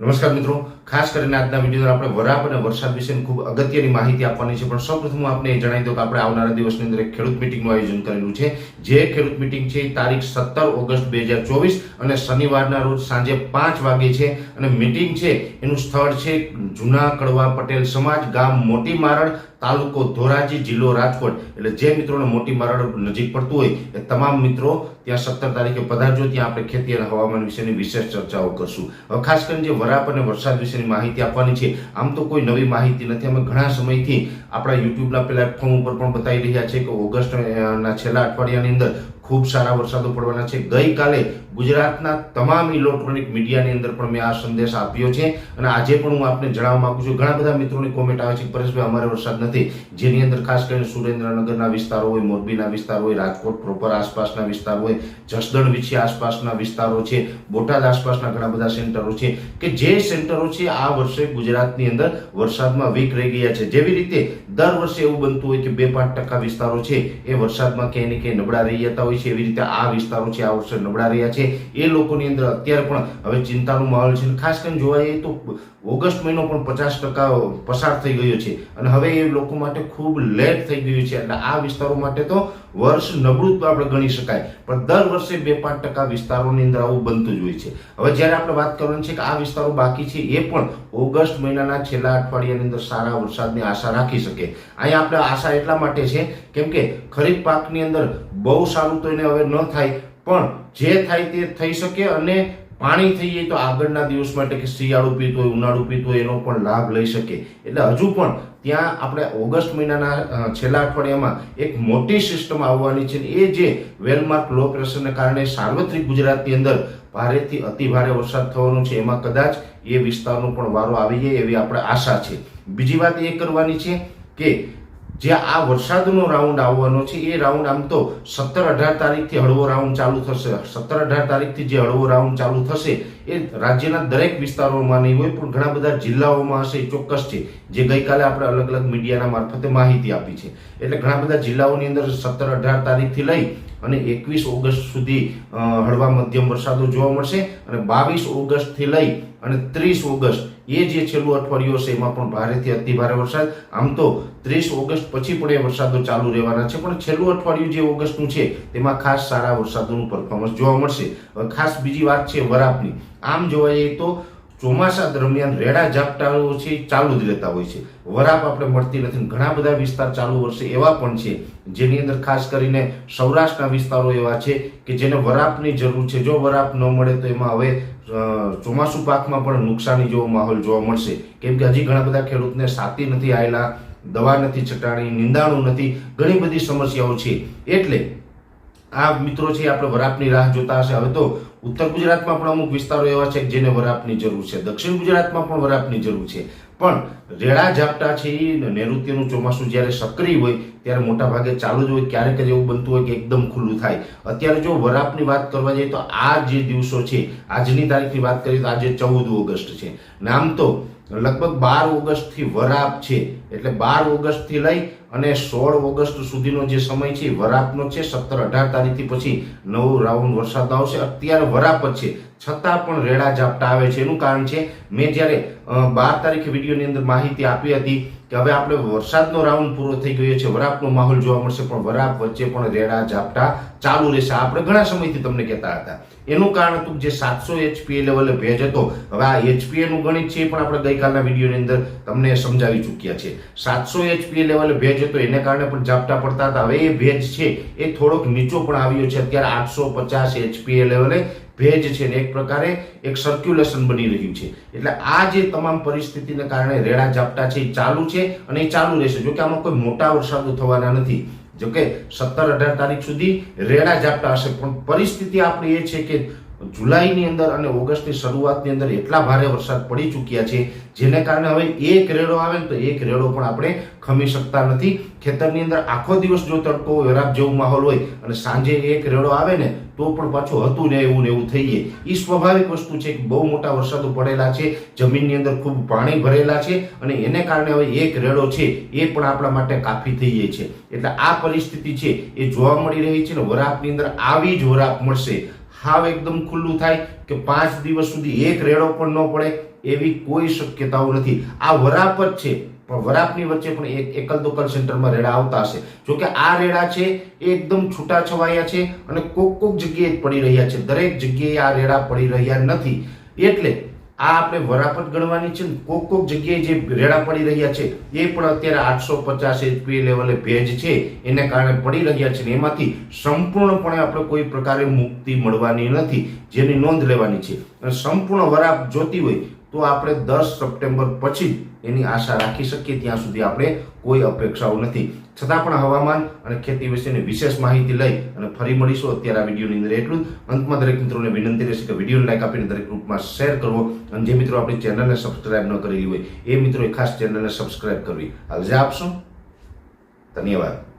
નમસ્કાર મિત્રો. ખાસ કરીને આજના વીડિયો આપણે વરાપ અને વરસાદ વિશેની ખૂબ અગત્યની માહિતી આપવાની છે. પણ સૌપ્રથમ હું આપને એ જણાવી દઉં કે આપણે આવનારા દિવસની અંદર એક ખેડૂત મિટિંગનું આયોજન કરેલું છે. જે ખેડૂત મિટિંગ છે તારીખ સત્તર ઓગસ્ટ બે હજાર ચોવીસ અને શનિવારના રોજ સાંજે પાંચ વાગે છે. અને મિટિંગ છે એનું સ્થળ છે જૂના કડવા પટેલ સમાજ ગામ મોટી મારડ. તાલુકો ધોરાજી જિલ્લો રાજકોટ. એટલે જે મિત્રોને મોટી મારડ નજીક પડતું હોય, એ તમામ મિત્રો ત્યાં સત્તર તારીખે પધારજો. ત્યાં આપણે ખેતી અને હવામાન વિશેની વિશેષ ચર્ચાઓ કરશું. હવે ખાસ કરીને જે વરાપ અને વરસાદ વિશેની માહિતી આપવાની છે, આમ તો કોઈ નવી માહિતી નથી. અમે ઘણા સમયથી આપણા યુટ્યુબના પ્લેટફોર્મ ઉપર પણ બતાવી રહ્યા છે કે ઓગસ્ટના છેલ્લા અઠવાડિયાની અંદર ખૂબ સારા વરસાદો પડવાના છે. ગઈકાલે ગુજરાતના તમામ ઇલેક્ટ્રોનિક મીડિયાની અંદર પણ મેં આ સંદેશ આપ્યો છે અને આજે પણ હું આપને જણાવવા માંગુ છું. ઘણા બધા મિત્રોની કોમેન્ટ આવે છે પરેશભાઈ, અમારે વરસાદ નથી. જેની અંદર ખાસ કરીને સુરેન્દ્રનગરના વિસ્તારો હોય, મોરબીના વિસ્તાર હોય, રાજકોટ પ્રોપર આસપાસના વિસ્તાર હોય, જસદણ વિછી આસપાસના વિસ્તારો છે, બોટાદ આસપાસના ઘણા બધા સેન્ટરો છે, કે જે સેન્ટરો છે, આ વર્ષે ગુજરાતની અંદર વરસાદમાં વીક રહી ગયા છે. જેવી રીતે દર વર્ષે એવું બનતું હોય કે બે પાંચ ટકા વિસ્તારો છે, એ વરસાદમાં ક્યાંય ને ક્યાંય નબળા રહી જતા હોય છે. એવી રીતે આ વિસ્તારો છે, આ વર્ષે નબળા રહ્યા છે. એ લોકોની અંદર અત્યારે પણ હવે ચિંતાનો માહોલ છે ખાસ કરીને જોવા જઈએ તો ઓગસ્ટ મહિનો પણ પચાસ ટકા પસાર થઈ ગયો છે અને હવે એ લોકો માટે ખૂબ લેટ થઈ ગયું છે એટલે આ વિસ્તારો માટે તો વર્ષ નબળું આપણે ગણી શકાય, પણ દર વર્ષે બે પાંચ ટકા વિસ્તારોની અંદર આવું બનતું જ હોય છે. હવે જ્યારે આપણે વાત કરવાની છે કે આ વિસ્તારો બાકી છે, એ પણ ઓગસ્ટ મહિનાના છેલ્લા અઠવાડિયાની અંદર સારા વરસાદની આશા રાખી શકે. અહીંયા આપણે આશા એટલા માટે છે, કેમ કે ખરીફ પાકની અંદર બહુ સારું તો એને હવે ન થાય પણ જે થાય તે થઈ શકે અને પાણી થઈ જાય તો આગળના દિવસ માટે કે શિયાળુ પીતું હોય, ઉનાળુ પીતું હોય, એનો પણ લાભ લઈ શકે. એટલે હજુ પણ ત્યાં આપણે ઓગસ્ટ મહિનાના છેલ્લા અઠવાડિયામાં એક મોટી સિસ્ટમ આવવાની છે એ જે વેલમાર્ક લો પ્રેશરને કારણે સાર્વત્રિક ગુજરાતની અંદર ભારેથી અતિ ભારે વરસાદ થવાનો છે. એમાં કદાચ એ વિસ્તારનો પણ વારો આવી જાય એવી આપણે આશા છે. બીજી વાત એ કરવાની છે કે જે આ વરસાદનો રાઉન્ડ આવવાનો છે, એ રાઉન્ડ આમ તો સત્તર અઢાર તારીખથી હળવો રાઉન્ડ ચાલુ થશે. સત્તર અઢાર તારીખથી જે હળવો રાઉન્ડ ચાલુ થશે, એ રાજ્યના દરેક વિસ્તારોમાં નહીં હોય, પણ ઘણા બધા જિલ્લાઓમાં હશે, એ ચોક્કસ છે. જે ગઈકાલે આપણે અલગ અલગ મીડિયાના મારફતે માહિતી આપી છે. એટલે ઘણા બધા જિલ્લાઓની અંદર સત્તર અઢાર તારીખથી લઈ અને એકવીસ ઓગસ્ટ સુધી હળવા મધ્યમ વરસાદો જોવા મળશે અને બાવીસ ઓગસ્ટથી લઈ અને ત્રીસ ઓગસ્ટ એ જે છેલ્લું અઠવાડિયું હશે, એમાં પણ ભારેથી અતિભારે વરસાદ. આમ તો ત્રીસ ઓગસ્ટ પછી પણ એ વરસાદો ચાલુ રહેવાના છે, પણ છેલ્લું અઠવાડિયું જે ઓગસ્ટનું છે, તેમાં ખાસ સારા વરસાદોનું પરફોર્મન્સ જોવા મળશે. ખાસ બીજી વાત છે વરાપની. આમ જોવા જઈએ તો ચોમાસા દરમિયાન રેડા ઝાપટાઓ છે, ચાલુ જ રહેતા હોય છે. વરાપ આપણે મળતી નથી ઘણા બધા વિસ્તાર ચાલુ વર્ષે એવા પણ છે, જેની અંદર ખાસ કરીને સૌરાષ્ટ્રના વિસ્તારો એવા છે કે જેને વરાપની જરૂર છે. જો વરાપ ન મળે તો એમાં હવે ચોમાસુ પાકમાં પણ નુકસાની જેવો માહોલ જોવા મળશે. કેમ કે હજી ઘણા બધા ખેડૂતને સાતી નથી આવેલા દવા નથી છટાણી, નિંદાણું નથી, ઘણી બધી સમસ્યાઓ છે. એટલે આ મિત્રો છે આપણે વરાપની રાહ જોતા હશે. હવે તો ઉત્તર ગુજરાતમાં પણ અમુક વિસ્તારો એવા છે જેને વરાપની જરૂર છે. દક્ષિણ ગુજરાતમાં પણ વરાપની જરૂર છે. પણ રેડા, ઝાપટા છે એ નૈઋત્યનું ચોમાસું જ્યારે સક્રિય હોય ત્યારે મોટા ભાગે ચાલુ જ હોય, ક્યારેક જ એવું બનતું હોય કે એકદમ ખુલ્લું થાય. અત્યારે જો વરાપની વાત કરવા જઈએ તો આ જે દિવસો છે, આજની તારીખની વાત કરીએ તો આજે ચૌદ ઓગસ્ટ છે. નામ તો લગભગ બાર ઓગસ્ટથી વરાપ છે. એટલે બાર ઓગસ્ટથી લઈ અને સોળ ઓગસ્ટ સુધીનો જે સમય છે વરાપનો છે. સત્તર અઢાર તારીખથી પછી નવો રાઉન્ડ વરસાદ આવશે. અત્યારે વરાપ જ છે. છતાં પણ રેડા ઝાપટા આવે છે. એનું કારણ છે, મેં જ્યારે બાર તારીખે વિડીયોની અંદર માહિતી આપી હતી કે હવે આપણે વરસાદનો રાઉન્ડ પૂરો થઈ ગયો છે, વરાપનો માહોલ જોવા મળશે, પણ વરાપ વચ્ચે પણ રેડા ઝાપટા ચાલુ રહેશે. આપણે ઘણા સમયથી તમને કહેતા હતા. એનું કારણ હતું જે સાતસો એચપીએ લેવલે ભેજ હતો, હવે આ એચપીએનું ગણિત છે એ પણ આપણે ગઈકાલના વિડીયોની અંદર તમને સમજાવી ચૂક્યા છે. સાતસો એચપીએ લેવલે ભેજ હતો, એને કારણે પણ ઝાપટા પડતા હતા. હવે એ ભેજ છે, એ થોડોક નીચો પણ આવ્યો છે. અત્યારે આઠસો પચાસ એચપીએ લેવલે ભેજ છે ને એક પ્રકારે એક સર્ક્યુલેશન બની રહ્યું છે. એટલે આ જે તમામ પરિસ્થિતિને કારણે રેડા ઝાપટા છે એ ચાલુ છે અને એ ચાલુ રહેશે. જો કે આમાં કોઈ મોટા વરસાદો થવાના નથી. જોકે સત્તર અઢાર તારીખ સુધી રેડા ઝાપટા હશે. પણ પરિસ્થિતિ આપણી એ છે કે જુલાઈની અંદર અને ઓગસ્ટની શરૂઆતની અંદર એટલા ભારે વરસાદ પડી ચૂક્યા છે, જેને કારણે હવે એક રેડો આવે ને તો એક રેડો પણ આપણે ખમી શકતા નથી. ખેતરની અંદર આખો દિવસ જો તડકો વરાપ જેવું માહોલ હોય અને સાંજે એક રેડો આવે ને તો પણ પાછું હતું ને એવું ને એવું થઈ જાય એ સ્વાભાવિક વસ્તુ છે કે બહુ મોટા વરસાદો પડેલા છે, જમીનની અંદર ખૂબ પાણી ભરેલા છે અને એને કારણે હવે એક રેડો છે, એ પણ આપણા માટે કાફી થઈ છે. એટલે આ પરિસ્થિતિ છે, એ જોવા મળી રહી છે ને વરાપની અંદર આવી જ વરાપ મળશે. હાવ એકદમ ખુલ્લું થાય કે પાંચ દિવસ સુધી એક રેડો પણ ન પડે એવી કોઈ શક્યતાઓ નથી. આ વરાપ જ છે, પણ વરાપની વચ્ચે પણ એક એકલ દોકલ સેન્ટરમાં રેડા આવતા હશે. જોકે આ રેડા છે એ એકદમ છૂટા છવાયા છે અને કોક કોક જગ્યાએ પડી રહ્યા છે. દરેક જગ્યાએ આ રેડા પડી રહ્યા નથી. એટલે આ આપણે વરાપટ ગણવાની છે ને કોક કોક જગ્યાએ જે રેડા પડી રહ્યા છે, એ પણ અત્યારે આઠસો પચાસ એચપી લેવલે ભેજ છે, એને કારણે પડી રહ્યા છે ને એમાંથી સંપૂર્ણપણે આપણે કોઈ પ્રકારે મુક્તિ મળવાની નથી, જેની નોંધ લેવાની છે. અને સંપૂર્ણ વરાપ જોતી હોય તો આપણે દસ સપ્ટેમ્બર પછી એની આશા રાખી શકીએ ત્યાં સુધી આપણે કોઈ અપેક્ષાઓ નથી. છતાં પણ હવામાન અને ખેતી વિશેની વિશેષ માહિતી લઈ અને ફરી મળીશું અત્યારે આ વિડીયોની અંદર એટલું અંતમાં દરેક મિત્રોને વિનંતી રહેશે કે વીડિયો લાઈક આપીને દરેક ગ્રુપમાં શેર કરવો અને જે મિત્રો આપણી ચેનલને સબસ્ક્રાઇબ ન કરેલી હોય એ મિત્રોએ ખાસ ચેનલને સબસ્ક્રાઇબ કરવી. હાલ જે આપશો. ધન્યવાદ.